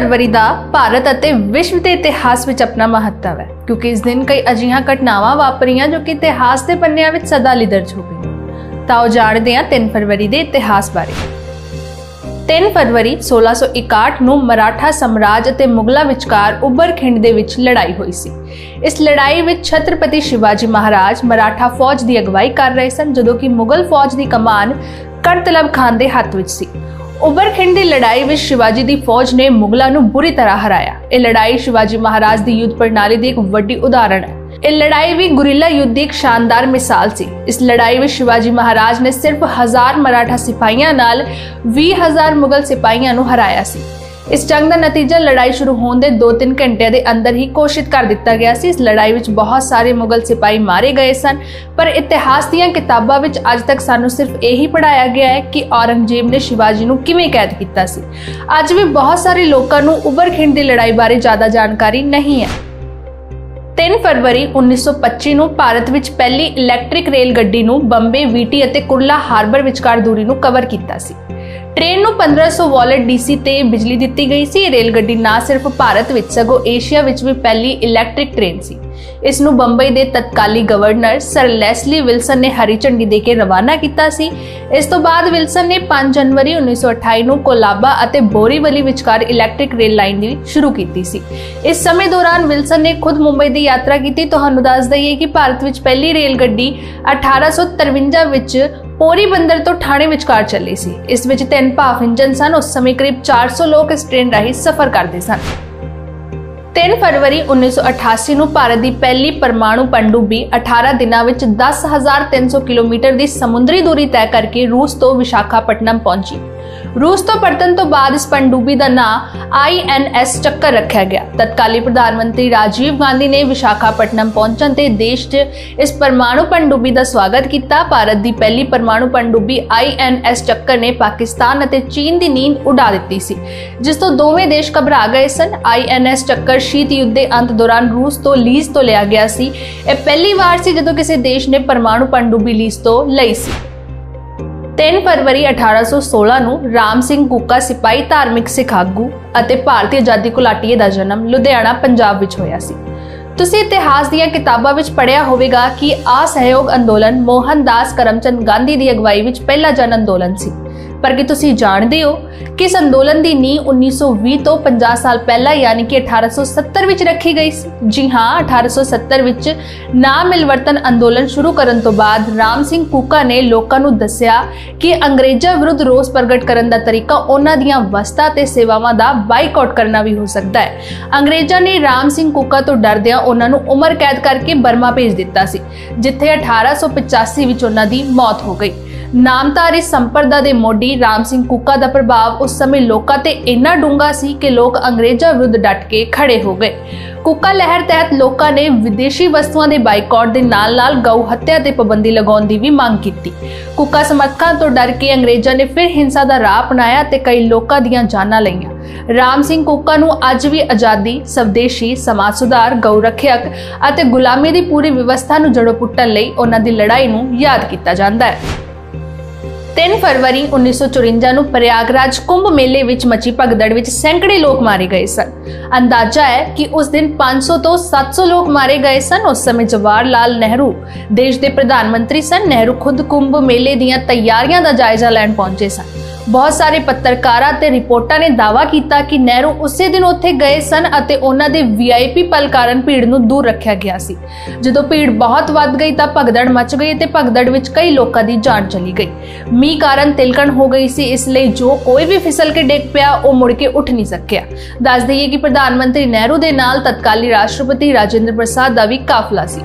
ਫਰਵਰੀ ਦਾ ਭਾਰਤ ਅਤੇ ਵਿਸ਼ਵ ਦੇ ਇਤਿਹਾਸ ਵਿੱਚ ਆਪਣਾ ਮਹੱਤਵ ਹੈ, ਕਿਉਂਕਿ ਇਸ ਦਿਨ ਕਈ ਅਜਿਹੀਆਂ ਘਟਨਾਵਾਂ ਵਾਪਰੀਆਂ ਜੋ ਕਿ ਇਤਿਹਾਸ ਦੇ ਪੰਨਿਆਂ ਵਿੱਚ ਸਦਾ ਲਈ ਦਰਜ ਹੋ ਗਈਆਂ। ਤਾਂ ਉਹ ਜਾਣਦੇ ਹਾਂ 3 ਫਰਵਰੀ ਦੇ ਇਤਿਹਾਸ ਬਾਰੇ। 3 ਫਰਵਰੀ 1661 ਨੂੰ ਮਰਾਠਾ ਸਾਮਰਾਜ ਅਤੇ ਮੁਗਲਾਂ ਵਿਚਕਾਰ ਉਬਰ-ਖਿੰਡ ਦੇ ਵਿੱਚ ਲੜਾਈ ਹੋਈ ਸੀ। ਇਸ ਲੜਾਈ ਵਿੱਚ ਛਤਰਪਤੀ ਸ਼ਿਵਾਜੀ ਮਹਾਰਾਜ ਮਰਾਠਾ ਫੌਜ ਦੀ ਅਗਵਾਈ ਕਰ ਰਹੇ ਸਨ, ਜਦੋਂ ਕਿ ਮੁਗਲ ਫੌਜ ਦੀ ਕਮਾਨ ਕਰਤਲਬ ਖਾਨ ਦੇ ਹੱਥ ਵਿੱਚ ਸੀ। ਉਬਰ-ਖਿੰਡ ਦੀ ਲੜਾਈ ਵਿੱਚ ਸ਼ਿਵਾਜੀ ਦੀ ਫੌਜ ਨੇ ਮੁਗਲਾਂ ਨੂੰ ਬੁਰੀ ਤਰ੍ਹਾਂ ਹਰਾਇਆ। ਇਹ ਲੜਾਈ ਸ਼ਿਵਾਜੀ ਮਹਾਰਾਜ ਦੀ ਯੁੱਧ ਪ੍ਰਣਾਲੀ ਦੀ ਇੱਕ ਵੱਡੀ ਉਦਾਹਰਣ ਹੈ। ਇਹ ਲੜਾਈ ਵੀ ਗੁਰਿਲਾ ਯੁੱਧ ਦੀ ਇੱਕ ਸ਼ਾਨਦਾਰ ਮਿਸਾਲ ਸੀ। ਇਸ ਲੜਾਈ ਵਿੱਚ ਸ਼ਿਵਾਜੀ ਮਹਾਰਾਜ ਨੇ ਸਿਰਫ 1000 ਮਰਾਠਾ ਸਿਪਾਹੀਆਂ ਨਾਲ 20000 ਮੁਗਲ ਸਿਪਾਹੀਆਂ ਨੂੰ ਹਰਾਇਆ ਸੀ। ਇਸ ਜੰਗ ਦਾ ਨਤੀਜਾ ਲੜਾਈ ਸ਼ੁਰੂ ਹੋਣ ਦੇ 2-3 ਘੰਟਿਆਂ ਦੇ ਅੰਦਰ ਹੀ ਘੋਸ਼ਿਤ ਕਰ ਦਿੱਤਾ ਗਿਆ ਸੀ। ਇਸ ਲੜਾਈ ਵਿੱਚ ਬਹੁਤ ਸਾਰੇ ਮੁਗਲ ਸਿਪਾਹੀ ਮਾਰੇ ਗਏ ਸਨ, ਪਰ ਇਤਿਹਾਸ ਦੀਆਂ ਕਿਤਾਬਾਂ ਵਿੱਚ ਅੱਜ ਤੱਕ ਸਾਨੂੰ ਸਿਰਫ ਇਹੀ ਪੜਾਇਆ ਗਿਆ ਹੈ ਕਿ ਔਰੰਗਜ਼ੇਬ ਨੇ ਸ਼ਿਵਾਜੀ ਨੂੰ ਕਿਵੇਂ ਕੈਦ ਕੀਤਾ ਸੀ। ਅੱਜ ਵੀ ਬਹੁਤ ਸਾਰੇ ਲੋਕਾਂ ਨੂੰ ਉਬਰਖਿੰਡ ਦੀ ਲੜਾਈ ਬਾਰੇ ਜ਼ਿਆਦਾ ਜਾਣਕਾਰੀ ਨਹੀਂ ਹੈ। 3 ਫਰਵਰੀ 1925 ਨੂੰ ਭਾਰਤ ਵਿੱਚ ਪਹਿਲੀ ਇਲੈਕਟ੍ਰਿਕ ਰੇਲ ਗੱਡੀ ਨੂੰ ਬੰਬੇ, ਵੀਟੀ ਅਤੇ ਕੁਰਲਾ ਹਾਰਬਰ ਵਿਚਕਾਰ ਦੂਰੀ ਨੂੰ ਕਵਰ ਕੀਤਾ ਸੀ। ਟ੍ਰੇਨ ਨੂੰ 1500 ਵਾਲਟ ਡੀਸੀ ਤੇ ਬਿਜਲੀ ਦਿੱਤੀ ਗਈ ਸੀ। ਇਹ ਰੇਲ ਗੱਡੀ ਨਾ ਸਿਰਫ ਭਾਰਤ ਵਿੱਚ, ਸਗੋਂ ਏਸ਼ੀਆ ਵਿੱਚ ਵੀ ਪਹਿਲੀ ਇਲੈਕਟ੍ਰਿਕ ਟ੍ਰੇਨ ਸੀ। ਇਸ ਨੂੰ ਬੰਬਈ ਦੇ ਤਤਕਾਲੀ ਗਵਰਨਰ ਸਰ ਲੈਸਲੀ ਵਿਲਸਨ ਨੇ ਹਰੀ ਝੰਡੀ ਦੇ ਕੇ ਰਵਾਨਾ ਕੀਤਾ ਸੀ। ਇਸ ਤੋਂ ਬਾਅਦ ਵਿਲਸਨ ਨੇ 5 ਜਨਵਰੀ 1928 ਨੂੰ ਕੋਲਾਬਾ ਅਤੇ ਬੋਰੀਵਲੀ ਵਿਚਕਾਰ ਇਲੈਕਟ੍ਰਿਕ ਰੇਲ ਲਾਈਨ ਦੀ ਸ਼ੁਰੂ ਕੀਤੀ ਸੀ। ਇਸ ਸਮੇਂ ਦੌਰਾਨ ਵਿਲਸਨ ਨੇ ਖੁਦ ਮੁੰਬਈ ਦੀ ਯਾਤਰਾ ਕੀਤੀ। ਤੁਹਾਨੂੰ ਦੱਸ ਦਈਏ ਕਿ ਭਾਰਤ ਵਿੱਚ ਪਹਿਲੀ ਰੇਲ ਗੱਡੀ 1853 ਵਿੱਚ ਪੋਰੀ ਬੰਦਰ ਤੋਂ ਥਾਣੇ ਵਿਚਕਾਰ ਚੱਲੀ ਸੀ। ਇਸ ਵਿੱਚ ਤਿੰਨ ਭਾਫ ਇੰਜਨ ਸਨ। ਉਸ ਸਮੇਂ ਕਰੀਬ 400 ਲੋਕ ਇਸ ਟ੍ਰੇਨ ਰਾਹੀਂ ਸਫ਼ਰ ਕਰਦੇ ਸਨ। 3 ਫਰਵਰੀ 1988 ਨੂੰ ਭਾਰਤ ਦੀ ਪਹਿਲੀ ਪਰਮਾਣੂ ਪਣਡੁੱਬੀ 18 ਦਿਨਾਂ ਵਿੱਚ 10300 ਕਿਲੋਮੀਟਰ ਦੀ ਸਮੁੰਦਰੀ ਦੂਰੀ ਤੈਅ ਕਰਕੇ ਰੂਸ ਤੋਂ ਵਿਸ਼ਾਖਾਪਟਨਮ ਪਹੁੰਚੀ। ਰੂਸ ਤੋਂ ਪਰਤਨ ਤੋਂ ਬਾਅਦ ਇਸ ਪਣਡੁੱਬੀ ਦਾ ਨਾਂ INS ਚੱਕਰ ਰੱਖਿਆ ਗਿਆ। ਤਤਕਾਲੀ ਪ੍ਰਧਾਨ ਮੰਤਰੀ ਰਾਜੀਵ ਗਾਂਧੀ ਨੇ ਵਿਸ਼ਾਖਾਪਟਨਮ ਪਹੁੰਚਣ ਤੇ ਦੇਸ਼ 'ਚ ਇਸ ਪਰਮਾਣੂ ਪਣਡੁੱਬੀ ਦਾ ਸਵਾਗਤ ਕੀਤਾ। ਭਾਰਤ ਦੀ ਪਹਿਲੀ ਪਰਮਾਣੂ ਪਣਡੁੱਬੀ INS ਚੱਕਰ ਨੇ ਪਾਕਿਸਤਾਨ ਅਤੇ ਚੀਨ ਦੀ ਨੀਂਦ ਉਡਾ ਦਿੱਤੀ ਸੀ। ਜਿਸ ਤੋਂ ਦੋਵੇਂ ਦੇਸ਼ ਘਬਰਾ ਗਏ ਸਨ। INS ਚੱਕਰ ਸ਼ੀਤ ਯੁੱਧ ਦੇ ਅੰਤ ਦੌਰਾਨ ਰੂਸ ਤੋਂ ਲੀਜ਼ ਤੋਂ ਲਿਆ ਗਿਆ ਸੀ। ਇਹ ਪਹਿਲੀ ਵਾਰ ਸੀ ਜਦੋਂ ਕਿਸੇ ਦੇਸ਼ ਨੇ ਪਰਮਾਣੂ ਪਣਡੁੱਬੀ ਲੀਜ਼ ਤੋਂ ਲਈ ਸੀ। 3 ਫਰਵਰੀ 1816 ਨੂੰ ਰਾਮ ਸਿੰਘ ਕੁੱਕਾ ਸਿਪਾਹੀ ਧਾਰਮਿਕ ਸਿੱਖ ਆਗੂ ਅਤੇ ਭਾਰਤੀ ਆਜ਼ਾਦੀ ਘੁਲਾਟੀਏ ਦਾ ਜਨਮ ਲੁਧਿਆਣਾ, ਪੰਜਾਬ ਵਿੱਚ ਹੋਇਆ ਸੀ। ਤੁਸੀਂ ਇਤਿਹਾਸ ਦੀਆਂ ਕਿਤਾਬਾਂ ਵਿੱਚ ਪੜ੍ਹਿਆ ਹੋਵੇਗਾ ਕਿ ਅਸਹਿਯੋਗ ਅੰਦੋਲਨ ਮੋਹਨਦਾਸ ਕਰਮਚੰਦ ਗਾਂਧੀ ਦੀ ਅਗਵਾਈ ਵਿੱਚ ਪਹਿਲਾ ਜਨ ਅੰਦੋਲਨ ਸੀ। ਪਰ ਕੀ ਤੁਸੀਂ ਜਾਣਦੇ ਹੋ ਕਿ ਇਸ ਅੰਦੋਲਨ ਦੀ ਨੀਂਹ 1920 ਤੋਂ 50 ਸਾਲ ਪਹਿਲਾਂ ਯਾਨੀ ਕਿ 1870 ਵਿੱਚ ਰੱਖੀ ਗਈ ਸੀ? ਜੀ ਹਾਂ 1870 ਵਿੱਚ ਨਾ ਮਿਲਵਰਤਨ ਅੰਦੋਲਨ ਸ਼ੁਰੂ ਕਰਨ ਤੋਂ ਬਾਅਦ ਰਾਮ ਸਿੰਘ ਕੂਕਾ ਨੇ ਲੋਕਾਂ ਨੂੰ ਦੱਸਿਆ ਕਿ ਅੰਗਰੇਜ਼ਾਂ ਵਿਰੁੱਧ ਰੋਸ ਪ੍ਰਗਟ ਕਰਨ ਦਾ ਤਰੀਕਾ ਉਹਨਾਂ ਦੀਆਂ ਵਸਤਾਂ ਤੇ ਸੇਵਾਵਾਂ ਦਾ ਬਾਈਕਾਟ ਕਰਨਾ ਵੀ ਹੋ ਸਕਦਾ ਹੈ। ਅੰਗਰੇਜ਼ਾਂ ਨੇ ਰਾਮ ਸਿੰਘ ਕੂਕਾ ਤੋਂ ਡਰਦਿਆਂ ਉਹਨਾਂ ਨੂੰ ਉਮਰ ਕੈਦ ਕਰਕੇ ਬਰਮਾ ਭੇਜ ਦਿੱਤਾ ਸੀ, ਜਿੱਥੇ 1885 ਵਿੱਚ ਉਹਨਾਂ ਦੀ ਮੌਤ ਹੋ ਗਈ। ਨਾਮਧਾਰੀ ਸੰਪਰਦਾ ਦੇ ਮੋਢੀ ਰਾਮ ਸਿੰਘ ਕੁੱਕਾ ਦਾ ਪ੍ਰਭਾਵ ਉਸ ਸਮੇਂ ਲੋਕਾਂ ਤੇ ਇੰਨਾ ਡੂੰਘਾ ਸੀ ਕਿ ਲੋਕ ਅੰਗਰੇਜ਼ਾਂ ਵਿਰੁੱਧ ਡਟ ਕੇ ਖੜੇ ਹੋ ਗਏ। ਕੁੱਕਾ ਲਹਿਰ ਤਹਿਤ ਲੋਕਾਂ ਨੇ ਵਿਦੇਸ਼ੀ ਵਸਤੂਆਂ ਦੇ ਬਾਈਕਾਟ ਦੇ ਨਾਲ-ਨਾਲ ਗਊ ਹੱਤਿਆ ਤੇ ਪਾਬੰਦੀ ਲਗਾਉਣ ਦੀ ਵੀ ਮੰਗ ਕੀਤੀ। ਕੁੱਕਾ ਸਮਰਥਕਾਂ ਤੋਂ ਡਰ ਕੇ ਅੰਗਰੇਜ਼ਾਂ ਨੇ ਫਿਰ ਹਿੰਸਾ ਦਾ ਰਾਹ ਅਪਣਾਇਆ ਤੇ ਕਈ ਲੋਕਾਂ ਦੀਆਂ ਜਾਨਾਂ ਲਈਆਂ। ਰਾਮ ਸਿੰਘ ਕੁੱਕਾ ਨੂੰ ਅੱਜ ਵੀ ਆਜ਼ਾਦੀ, ਸਵਦੇਸ਼ੀ, ਸਮਾਜ ਸੁਧਾਰ, ਗਊ ਰੱਖਿਅਕ ਅਤੇ ਗੁਲਾਮੀ ਦੀ ਪੂਰੀ ਵਿਵਸਥਾ ਨੂੰ ਜੜੋਂ ਪੁੱਟਣ ਲਈ ਉਹਨਾਂ ਦੀ ਲੜਾਈ ਨੂੰ ਯਾਦ ਕੀਤਾ ਜਾਂਦਾ ਹੈ। 3 ਫਰਵਰੀ 1954 ਨੂੰ ਪ੍ਰਯਾਗਰਾਜ ਕੁੰਭ ਮੇਲੇ ਵਿੱਚ ਮਚੀ ਭਗਦੜ ਵਿੱਚ ਸੈਂਕੜੇ ਲੋਕ ਮਾਰੇ ਗਏ ਸਨ। ਅੰਦਾਜ਼ਾ ਹੈ ਕਿ ਉਸ ਦਿਨ 500 ਤੋਂ 700 ਲੋਕ ਮਾਰੇ ਗਏ ਸਨ। ਉਸ ਸਮੇਂ ਜਵਾਹਰ ਲਾਲ ਨਹਿਰੂ ਦੇਸ਼ ਦੇ ਪ੍ਰਧਾਨ ਮੰਤਰੀ ਸਨ। ਨਹਿਰੂ ਖੁਦ ਕੁੰਭ ਮੇਲੇ ਦੀਆਂ ਤਿਆਰੀਆਂ ਦਾ ਜਾਇਜ਼ਾ ਲੈਣ ਪਹੁੰਚੇ ਸਨ। ਬਹੁਤ ਸਾਰੇ ਪੱਤਰਕਾਰਾਂ ਤੇ ਰਿਪੋਰਟਾਂ ਨੇ ਦਾਅਵਾ ਕੀਤਾ ਕਿ ਨਹਿਰੂ ਉਸੇ ਦਿਨ ਉੱਥੇ ਗਏ ਸਨ ਅਤੇ ਉਹਨਾਂ ਦੇ ਵੀਆਈਪੀ ਪਲ ਕਾਰਨ ਭੀੜ ਨੂੰ ਦੂਰ ਰੱਖਿਆ ਗਿਆ ਸੀ। ਜਦੋਂ ਭੀੜ ਬਹੁਤ ਵੱਧ ਗਈ ਤਾਂ ਭਗਦੜ ਮਚ ਗਈ ਅਤੇ ਭਗਦੜ ਵਿੱਚ ਕਈ ਲੋਕਾਂ ਦੀ ਜਾਨ ਚਲੀ ਗਈ। ਮੀਂਹ ਕਾਰਨ ਤਿਲਕਣ ਹੋ ਗਈ ਸੀ, ਇਸ ਲਈ ਜੋ ਕੋਈ ਵੀ ਫਿਸਲ ਕੇ ਡਿੱਗ ਪਿਆ, ਉਹ ਮੁੜ ਕੇ ਉੱਠ ਨਹੀਂ ਸਕਿਆ। ਦੱਸ ਦਈਏ ਕਿ ਪ੍ਰਧਾਨ ਮੰਤਰੀ ਨਹਿਰੂ ਦੇ ਨਾਲ ਤਤਕਾਲੀ ਰਾਸ਼ਟਰਪਤੀ ਰਾਜਿੰਦਰ ਪ੍ਰਸਾਦ ਦਾ ਵੀ ਕਾਫਲਾ ਸੀ।